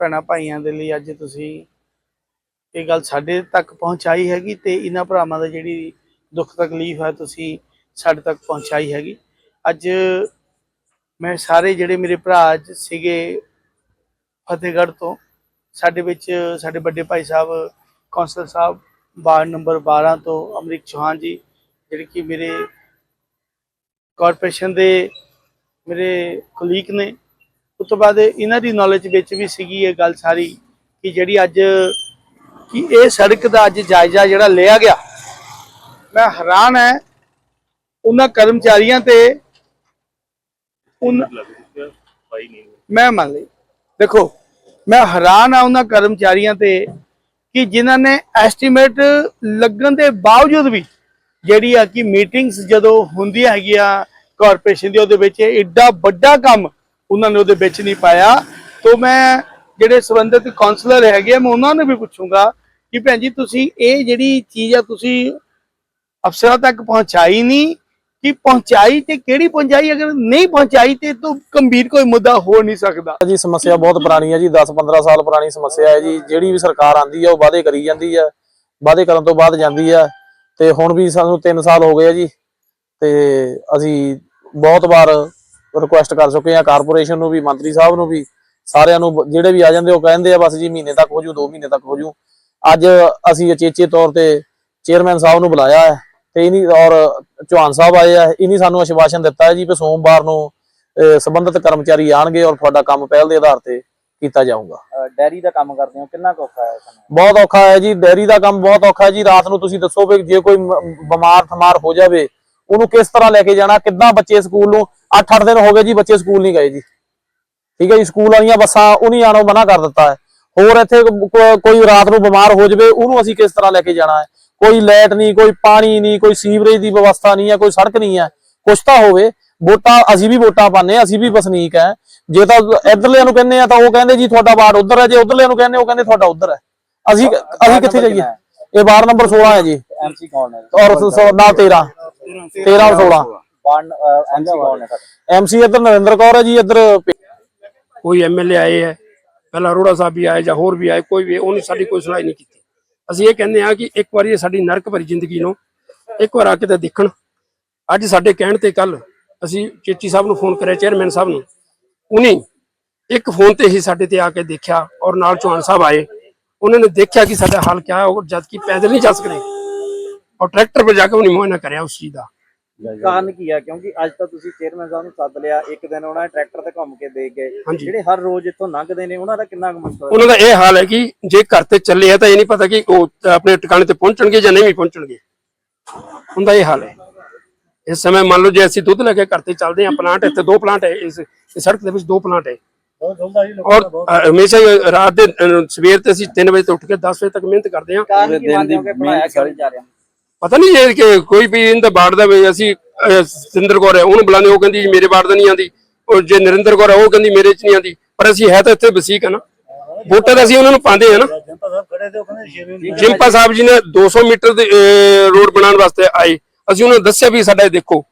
ਭੈਣਾਂ ਭਾਈਆਂ ਦੇ ਲਈ ਅੱਜ ਤੁਸੀਂ ਇਹ ਗੱਲ ਸਾਡੇ ਤੱਕ ਪਹੁੰਚਾਈ ਹੈਗੀ ਤੇ ਇਹਨਾਂ ਭਰਾਵਾਂ ਦਾ ਜਿਹੜੀ ਦੁੱਖ ਤਕਲੀਫ ਹੈ ਤੁਸੀਂ ਸਾਡੇ ਤੱਕ ਪਹੁੰਚਾਈ ਹੈਗੀ। ਅੱਜ ਮੈਂ ਸਾਰੇ ਜਿਹੜੇ ਮੇਰੇ ਭਰਾ ਅੱਜ ਸੀਗੇ ਫਤਿਹਗੜ੍ਹ ਤੋਂ, ਸਾਡੇ ਵਿੱਚ ਸਾਡੇ ਵੱਡੇ ਭਾਈ ਸਾਹਿਬ ਕੌਂਸਲ ਸਾਹਿਬ, ਵਾਰਡ ਨੰਬਰ 12 ਤੋਂ ਅਮਰਿਕ ਚੌਹਾਨ ਜੀ, ਜਿਹੜੇ ਕਿ ਮੇਰੇ ਕਾਰਪੋਰੇਸ਼ਨ ਦੇ ਮੇਰੇ ਕੁਲੀਗ ਨੇ। ਉਸ ਤੋਂ ਬਾਅਦ ਇਹਨਾਂ ਦੀ ਨੌਲੇਜ ਵਿੱਚ ਵੀ ਸੀਗੀ ਇਹ ਗੱਲ ਸਾਰੀ ਕਿ ਜਿਹੜੀ ਅੱਜ ਕਿ ਇਹ ਸੜਕ ਦਾ ਅੱਜ ਜਾਇਜ਼ਾ ਜਿਹੜਾ ਲਿਆ ਗਿਆ। ਮੈਂ ਹੈਰਾਨ ਹੈ, ਉਹਨਾਂ ਕਰਮਚਾਰੀਆਂ ਤੇ ਮੈਂ ਮੰਨ ਲਈ। ਦੇਖੋ, ਮੈਂ ਹੈਰਾਨ ਆ ਉਹਨਾਂ ਕਰਮਚਾਰੀਆਂ ਤੇ ਕਿ ਜਿਨ੍ਹਾਂ ਨੇ ਐਸਟੀਮੇਟ ਲੱਗਣ ਦੇ ਬਾਵਜੂਦ ਵੀ ਜਿਹੜੀ ਆ ਕਿ ਮੀਟਿੰਗਸ ਜਦੋਂ ਹੁੰਦੀਆਂ ਹੈਗੀਆਂ ਕਾਰਪੋਰੇਸ਼ਨ ਦੀ, ਉਹਦੇ ਵਿੱਚ ਐਡਾ ਵੱਡਾ ਕੰਮ ਉਹਨਾਂ ਨੇ ਉਹਦੇ ਵਿੱਚ ਨਹੀਂ ਪਾਇਆ। ਤੋਂ ਮੈਂ ਜਿਹੜੇ ਸੰਬੰਧਿਤ ਕਾਉਂਸਲਰ ਹੈਗੇ ਮੈਂ ਉਹਨਾਂ ਨੂੰ ਵੀ ਪੁੱਛੂੰਗਾ ਕਿ ਭੈਣ ਜੀ ਤੁਸੀਂ ਇਹ ਜਿਹੜੀ ਚੀਜ਼ ਆ, ਤੁਸੀਂ ਅਫਸਰਾਂ ਤੱਕ ਪਹੁੰਚਾਈ ਨਹੀਂ, ਕਿ ਪਹੁੰਚਾਈ ਤੇ ਕਿਹੜੀ ਪਹੁੰਚਾਈ? ਅਗਰ ਨਹੀਂ ਪਹੁੰਚਾਈ ਤੇ ਤੋਂ ਗੰਭੀਰ ਕੋਈ ਮੁੱਦਾ ਹੋ ਨਹੀਂ ਸਕਦਾ। ਜੀ, ਸਮੱਸਿਆ ਬਹੁਤ ਪੁਰਾਣੀ ਹੈ ਜੀ 10-15 ਸਾਲ ਪੁਰਾਣੀ ਸਮੱਸਿਆ ਹੈ ਜੀ। ਜਿਹੜੀ ਵੀ ਸਰਕਾਰ ਆਂਦੀ ਹੈ ਉਹ ਵਾਅਦੇ ਕਰੀ ਜਾਂਦੀ ਹੈ ਵਾਅਦੇ ਕਰਨ ਤੋਂ ਬਾਅਦ ਜਾਂਦੀ ਹੈ ਤੇ ਹੁਣ ਵੀ ਸਾਨੂੰ 3 ਸਾਲ ਹੋ ਗਏ ਆ ਜੀ। ਤੇ ਅਸੀਂ ਬਹੁਤ ਵਾਰ ਰਿਕੁਐਸਟ ਕਰ ਚੁੱਕੇ ਆ ਕਾਰਪੋਰੇਸ਼ਨ ਨੂੰ ਵੀ ਮੰਤਰੀ ਸਾਹਿਬ ਨੂੰ ਵੀ ਸਾਰਿਆਂ ਨੂੰ ਜਿਹੜੇ ਵੀ ਆ ਜਾਂਦੇ ਉਹ ਕਹਿੰਦੇ ਆ ਬਸ ਜੀ ਮਹੀਨੇ ਤੱਕ ਹੋ ਜੂ 2 ਮਹੀਨੇ ਤੱਕ ਹੋ ਜੂ। ਅੱਜ ਅਸੀਂ ਅਚੇਚੇ ਤੌਰ ਤੇ ਚੇਅਰਮੈਨ ਸਾਹਿਬ ਨੂੰ ਬੁਲਾਇਆ ਹੈ ਤੇ ਇਨੀ ਔਰ ਚੌਹਾਨ ਸਾਹਿਬ ਆਏ ਆ ਇਨੀ ਸਾਨੂੰ ਆਸ਼ਵਾਸਨ ਦਿੱਤਾ ਹੈ ਜੀ ਕਿ ਸੋਮਵਾਰ ਨੂੰ ਸੰਬੰਧਿਤ ਕਰਮਚਾਰੀ ਆਣਗੇ ਔਰ ਤੁਹਾਡਾ ਕੰਮ ਪਹਿਲ ਦੇ ਆਧਾਰ ਤੇ ਕੀਤਾ ਜਾਊਗਾ। ਡੈਰੀ ਦਾ ਕੰਮ ਕਰਦੇ ਹੋ ਕਿੰਨਾ ਔਖਾ ਹੈ ਬਹੁਤ ਔਖਾ ਹੈ ਜੀ ਡੈਰੀ ਦਾ ਕੰਮ ਬਹੁਤ ਔਖਾ ਹੈ ਜੀ ਰਾਤ ਨੂੰ ਤੁਸੀਂ ਦੱਸੋ ਵੀ ਜੇ ਕੋਈ ਬਿਮਾਰ ਥਮਾਰ ਹੋ ਜਾਵੇ ਉਹਨੂੰ ਕਿਸ ਤਰ੍ਹਾਂ ਲੈ ਕੇ ਜਾਣਾ ਕਿੱਦਾਂ ਬੱਚੇ ਸਕੂਲ ਨੂੰ 8-8 ਦਿਨ ਹੋ ਗਏ ਜੀ ਬੱਚੇ ਸਕੂਲ ਨਹੀਂ ਗਏ ਜੀ। ਠੀਕ ਹੈ ਜੀ ਸਕੂਲ ਵਾਲੀਆਂ ਬੱਸਾਂ ਉਹ ਨਹੀਂ ਆਣੋਂ ਮਨਾ ਕਰ ਦਿੱਤਾ ਹੈ। ਹੋਰ ਇੱਥੇ ਕੋਈ ਰਾਤ ਨੂੰ ਬਿਮਾਰ ਹੋ ਜਾਵੇ ਉਹਨੂੰ ਅਸੀਂ ਕਿਸ ਤਰ੍ਹਾਂ ਲੈ ਕੇ ਜਾਣਾ ਹੈ? ਕੋਈ ਲਾਈਟ ਨਹੀਂ ਕੋਈ ਪਾਣੀ ਨਹੀਂ ਕੋਈ ਸੀਵਰੇਜ ਦੀ ਵਿਵਸਥਾ ਨਹੀਂ ਹੈ ਕੋਈ ਸੜਕ ਨਹੀਂ ਹੈ। ਕੁਛ ਤਾਂ ਹੋਵੇ ਵੋਟਾਂ ਅਸੀਂ ਵੀ ਵੋਟਾਂ ਹਾਂ ਅਸੀਂ ਵੀ ਵਸਨੀਕ ਹੈ। ਜੇ ਤਾਂ ਇਧਰਲਿਆਂ ਨੂੰ ਕਹਿੰਦੇ ਆ ਤਾਂ ਉਹ ਕਹਿੰਦੇ ਜੀ ਤੁਹਾਡਾ ਵਾਰਡ ਉਧਰ ਹੈ ਜੇ ਉਧਰਲਿਆਂ ਨੂੰ ਕਹਿੰਦੇ ਉਹ ਕਹਿੰਦੇ ਤੁਹਾਡਾ ਉਧਰ ਹੈ। ਅਸੀਂ ਅਸੀਂ ਕਿੱਥੇ ਜਾਈਏ? ਇਹ ਵਾਰਡ ਨੰਬਰ 16 ਹੈ ਜੀ। ਐਮਸੀ ਕੌਣ ਹੈ? ਔਰ ਨਾਲ 13 13 ਔਰ 16 ਵਾਰਡ ਐਮਸੀ ਕੌਣ ਹੈ ਤੁਹਾਡਾ? ਐਮਸੀ ਇੱਧਰ ਨਰਿੰਦਰ ਕੌਰ ਹੈ ਜੀ ਇੱਧਰ ਕੋਈ ਐਮਐਲਏ ਆਏ ਹੈ ਪਹਿਲਾਂ ਅਰੋੜਾ ਸਾਹਿਬ ਵੀ ਆਏ ਜਾਂ ਹੋਰ ਵੀ ਆਏ ਕੋਈ ਵੀ ਉਹਨੇ ਸਾਡੀ ਕੋਈ ਸੁਣਾਈ ਨਹੀਂ ਕੀਤੀ। ਅਸੀਂ ਇਹ ਕਹਿੰਦੇ ਆ ਕਿ ਇੱਕ ਵਾਰੀ ਇਹ ਸਾਡੀ ਨਰਕ ਭਰੀ ਜ਼ਿੰਦਗੀ ਨੂੰ ਇੱਕ ਵਾਰ ਆ ਕੇ ਤਾਂ ਦੇਖਣ। ਅੱਜ ਸਾਡੇ ਕਹਿਣ ਤੇ ਕੱਲ ਅਸੀਂ ਚੇਚੀ ਸਾਹਿਬ ਨੂੰ ਫੋਨ ਕਰਿਆ ਚੇਅਰਮੈਨ ਸਾਹਿਬ ਨੂੰ। ਉਨੀ ਇੱਕ ਫੋਨ ਤੇ ਹੀ ਸਾਡੇ ਤੇ ਆ ਕੇ ਦੇਖਿਆ ਔਰ ਨਾਲ ਚੌਹਾਨ ਸਾਹਿਬ ਆਏ। ਉਹਨਾਂ ਨੇ ਦੇਖਿਆ ਕਿ ਸਾਡਾ ਹਾਲ ਕਿਆ ਹੈ ਉਹ ਜਦ ਕਿ ਪੈਦਲ ਨਹੀਂ ਜਾ ਸਕਦੇ। ਔਰ ਟਰੈਕਟਰ 'ਤੇ ਜਾ ਕੇ ਉਹਨੇ ਮੁਆਇਨਾ ਕਰਿਆ ਉਸ ਚੀਜ਼ ਦਾ। ਕਾਰਨ ਕੀ ਹੈ ਕਿਉਂਕਿ ਅੱਜ ਤਾਂ ਤੁਸੀਂ ਚੇਅਰਮੈਨ ਸਾਹਿਬ ਨੂੰ ਸੱਦ ਲਿਆ ਇੱਕ ਦਿਨ ਉਹਨਾਂ ਨੇ ਟਰੈਕਟਰ ਤੇ ਘੁੰਮ ਕੇ ਦੇਖ ਗਏ। ਹਾਂਜੀ। ਜਿਹੜੇ ਹਰ ਰੋਜ਼ ਇੱਥੋਂ ਲੰਘਦੇ ਨੇ ਉਹਨਾਂ ਦਾ ਕਿੰਨਾ ਕੁ ਮੁਸ਼ਕਲ ਉਹਨਾਂ ਦਾ ਇਹ ਹਾਲ ਹੈ ਕਿ ਜੇ ਘਰ ਤੇ ਚੱਲੇ ਆ ਤਾਂ ਇਹ ਨਹੀਂ ਪਤਾ ਕਿ ਉਹ ਆਪਣੇ ਟਿਕਾਣੇ ਤੇ ਪਹੁੰਚਣਗੇ ਜਾਂ ਨਹੀਂ ਵੀ ਪਹੁੰਚਣਗੇ। ਹੁੰਦਾ ਇਹ ਹਾਲ ਹੈ। ਇਸ ਸਮੇਂ ਮੰਨ ਲਓ ਜੇ ਅਸੀਂ ਦੁੱਧ ਲੈ ਕੇ ਘਰ ਤੇ ਚੱਲਦੇ ਹਾਂ ਪਲਾਂਟ ਇੱਥੇ ਦੋ ਪਲਾਂਟ ਹੈ ਇਸ ਇਸ ਸੜਕ ਦੇ ਵਿੱਚ ਦੋ ਪਲਾਂਟ ਹੈ। ਔਰ ਅ, ਹਮੇਸ਼ਾ ਹੀ ਰਾਤ ਦੇ ਅ, ਸਵੇਰ ਤੇ ਅਸੀਂ 3 ਵਜੇ ਤੋਂ ਉੱਠ ਕੇ 10 ਵਜੇ ਤੱਕ ਮਿਹਨਤ ਕਰਦੇ ਹਾਂ। ਕਾਰਨ ਕੀ ਮੰਨਦੇ ਹੋ ਕਿ ਬਣਾਇਆ ਕਿਉਂ ਨਹੀਂ ਜਾ ਰਿਹਾ? ਪਤਾ ਨਹੀਂ ਇਹ ਕਿ ਕੋਈ ਵੀ ਇਹਦਾ ਬਾੜ ਦਾ ਵੀ ਅਸੀਂ ਸਿੰਦਰ ਕੌਰ ਹੈ ਉਹਨੂੰ ਬੁਲਾਉਂਦੇ ਉਹ ਕਹਿੰਦੀ ਜੀ ਮੇਰੇ ਬਾੜ ਦਾ ਨਹੀਂ ਆਂਦੀ ਉਹ ਜੇ ਨਰਿੰਦਰ ਕੌਰ ਹੈ ਉਹ ਕਹਿੰਦੀ ਮੇਰੇ ਚ ਨਹੀਂ ਆਂਦੀ ਪਰ ਅਸੀਂ ਹੈ ਤਾਂ ਇੱਥੇ ਵਸੀਕ ਹੈ ਨਾ। ਵੋਟਾਂ ਤਾਂ ਅਸੀਂ ਉਹਨਾਂ ਨੂੰ ਪਾਉਂਦੇ ਆ ਨਾ। ਜਿੰਪਾ ਸਾਹਿਬ ਜੀ ਨੇ 200 ਮੀਟਰ ਦੇ ਅਹ, ਰੋਡ ਬਣਾਉਣ ਵਾਸਤੇ ਆਏ। ਅਸੀਂ ਉਹਨਾਂ ਨੂੰ ਦੱਸਿਆ ਵੀ ਸਾਡਾ ਇਹ ਦੇਖੋ।